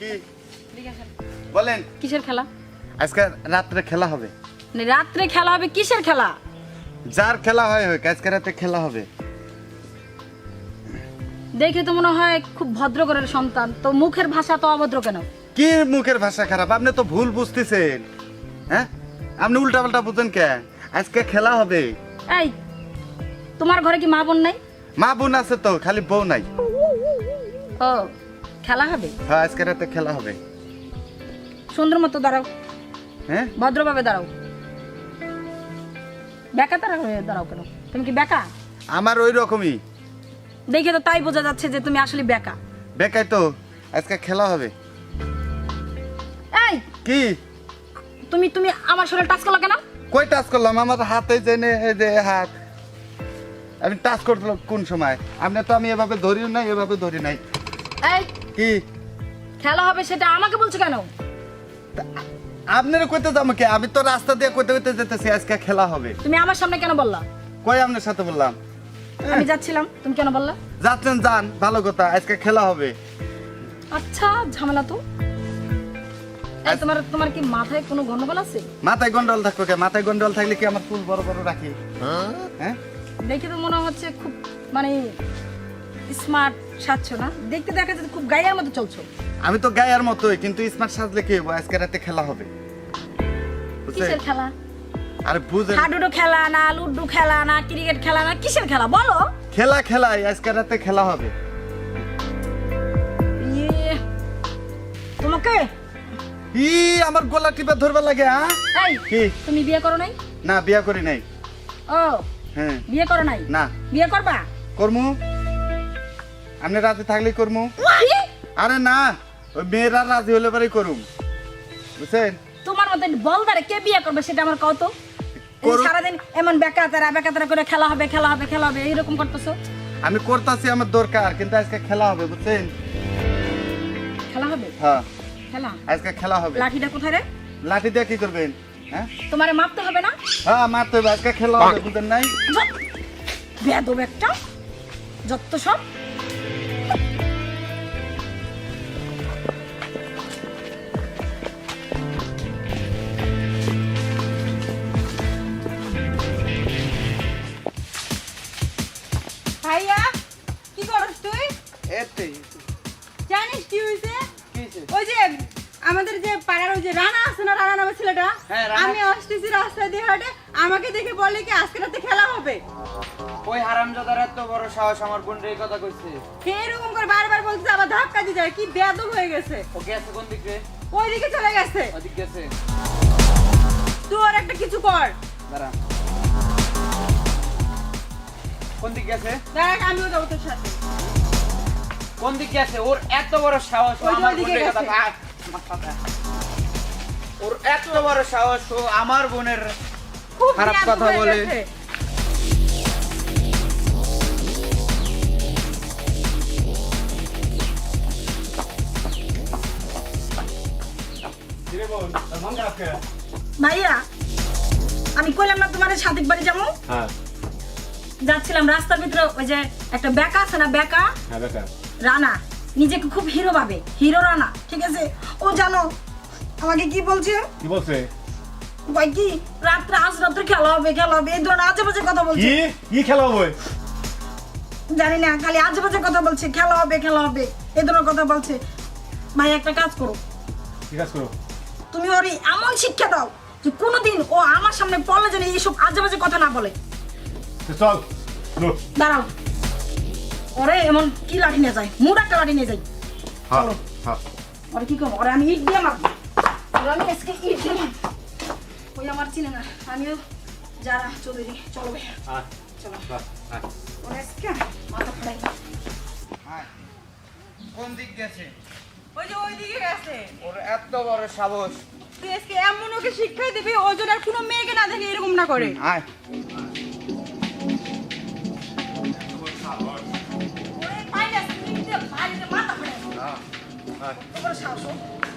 কি? বলেন। কিসের খেলা? আজকে রাত্রে খেলা হবে। রাত্রে খেলা হবে কিসের খেলা? যার খেলা হয় হোক আজকে রাতে খেলা হবে। দেখে তো মনে হয় খুব ভদ্র ঘরের সন্তান তো মুখের ভাষা তো অভদ্র কেন? কি মুখের ভাষা খারাপ? আপনি তো ভুল বুঝতেছেন। হ্যাঁ? আপনি উল্টা পাল্টা বুঝেন কে? আজকে খেলা হবে। এই তোমার ঘরে কি মা বোন নাই? মা বোন আছে তো খালি বউ নাই। ও খেলা হবে? হ্যাঁ আজকে রাতে খেলা হবে। সুন্দর মতো দাঁড়াও। হ্যাঁ? ভদ্রভাবে দাঁড়াও। বেকা তারা হয়ে দাঁড়াও কেন? তুমি কি বেকা? আমার ওই রকমই। দেখে তো তাই বোঝা যাচ্ছে যে তুমি আসলে বেকা। বেকাই তো আজকে খেলা হবে। এই! কি? তুমি তুমি আমার শরীরে টাচ করল কেন? কই টাচ করলাম? আমার হাতে জেনে এই যে হাত। আমি টাচ করতে কোন সময়? আপনি তো আমি এভাবে ধরি নাই এভাবে ধরি নাই। এই! কি? খেলা হবে সেটা আমাকে বলছো কেন? আপনার কইতে যাব কি আমি তো রাস্তা দিয়ে কইতে কইতে যেতেছি আজকে খেলা হবে। তুমি আমার সামনে কেন বললা? কই আপনার সাথে বললাম? আমি যাচ্ছিলাম তুমি কেন বললা? যাচ্ছেন যান ভালো কথা আজকে খেলা হবে। আচ্ছা ঝামেলা তো। এই, তোমার তোমার কি মাথায় কোনো গন্ডগোল আছে? মাথায় গন্ডল থাকবে কে? মাথায় গন্ডল থাকলে কি আমার চুল বড় বড় রাখি? হ্যাঁ? দেখে তো মনে হচ্ছে খুব মানে স্মার্ট সাজছো না? দেখতে দেখা যাচ্ছে খুব গায়ের মতো চলছো। আমি তো গায়ের মতোই কিন্তু স্মার্ট সাজলে কি হব আজকে রাতে খেলা হবে। কিসের খেলা? আরে বুঝেন হাডুডু খেলা না লুডু খেলা না ক্রিকেট খেলা না কিসের খেলা? বলো। খেলা খেলাই আজকে রাতে খেলা হবে। ইয়ে তোমাকে? ই আমার গলা টিপে ধরবার লাগে হ্যাঁ এই কি? তুমি বিয়ে করো নাই? না বিয়া করি নাই। ও হ্যাঁ। বিয়ে করো নাই? না। বিয়ে করবা? করমু? আপনি রাজি থাকলেই করমু। কি? আরে না ওই মেয়েরা রাজি হলে পরেই করুম। বুঝছেন? তোমার মতো বলদারে কে বিয়ে করবে সেটা আমার কত। সারাদিন এমন বেকা তারা বেকা তারা করে খেলা হবে খেলা হবে খেলা হবে এইরকম করতেছো? আমি করতেছি আমার দরকার কিন্তু আজকে খেলা হবে বুঝছেন? খেলা হবে? হ্যাঁ। খেলা? আজকে খেলা হবে। লাঠিটা কোথায় রে? লাঠি দিয়ে কি করবেন হ্যাঁ? তোমারে মারতে হবে না? হ্যাঁ মারতে হবে আজকে খেলা হবে বুঝলেন নাই? বেদব একটা যত সব। জানিস কি হয়েছে ওই যে আমাদের যে পাড়ার ওই যে রানা আছে না রানা নামের ছেলেটা? হ্যাঁ, আমি আসতেছি রাস্তা দিয়ে হাটে আমাকে দেখে বলে কি আজকে রাতে খেলা হবে? ওই হারামজাদার এত বড় সাহস আমার বোন এই কথা কইছে। এরকম করে বারবার বলছে আবার ধাক্কা দিয়ে যায় কি বেদব হয়ে গেছে। ও গেছে কোন দিকে? ওইদিকে চলে গেছে। ওদিক গেছে। তুই ওর একটা কিছু কর। দাঁড়া। কোন দিক গেছে? দেখ আমিও যাব তোর সাথে। কোন দিক গেছে ওর এত বড় সাহস আমার বোনের কথা। ওর এত বড় সাহস ও আমার বোনের খারাপ কথা বলে। ভাইয়া আমি কইলাম না তোমার সাদিক বাড়ি যাব? হ্যাঁ। যাচ্ছিলাম রাস্তার ভিতরে ওই যে একটা বেকা আছে না বেকা? হ্যাঁ বেটা রানা নিজেকে খুব হিরো ভাবে। হিরো রানা ঠিক আছে? ও জানো আমাকে কি বলছে? কি বলছে? ভাই কি রাত্রে আজ রাত্রে খেলা হবে খেলা হবে। এই ধরনের আজে বাজে কথা বলছে। কি? কি খেলা হবে? জানি না খালি আজে বাজে কথা বলছে খেলা হবে খেলা হবে। এই ধরনের কথা বলছে। ভাই একটা কাজ করো। কি কাজ করো? তুমি ওর এমন শিক্ষা দাও যে কোনোদিন ও আমার সামনে পড়লে যেন এইসব আজে বাজে কথা না বলে। তো চল দাঁড়াও। ওরে এমন কি লাঠি নিয়ে যায়? মুড একটা লাঠি নিয়ে যাই। হ্যাঁ চলো। হ্যাঁ ওরে কি করব? ওরে আমি ইট দিয়ে মারবো। ওরে আমি আজকে ইট দিয়ে মারবো। ওই আমার চিনে না আমিও যারা দিই চলো ভাই হ্যাঁ চলো। হ্যাঁ ওরে আজকে মাথা ফাড়াই হ্যাঁ। কোন দিক গেছে? ওই যে ওইদিকে গেছে। ওর এত বড় সাহস। তুই আজকে এমন ওকে শিক্ষা দিবি ও যেন আর কোনো মেয়েকে না দেখে এরকম না করে। আয়। ওরে পাইলে ইট দিয়ে বাড়িতে মাথা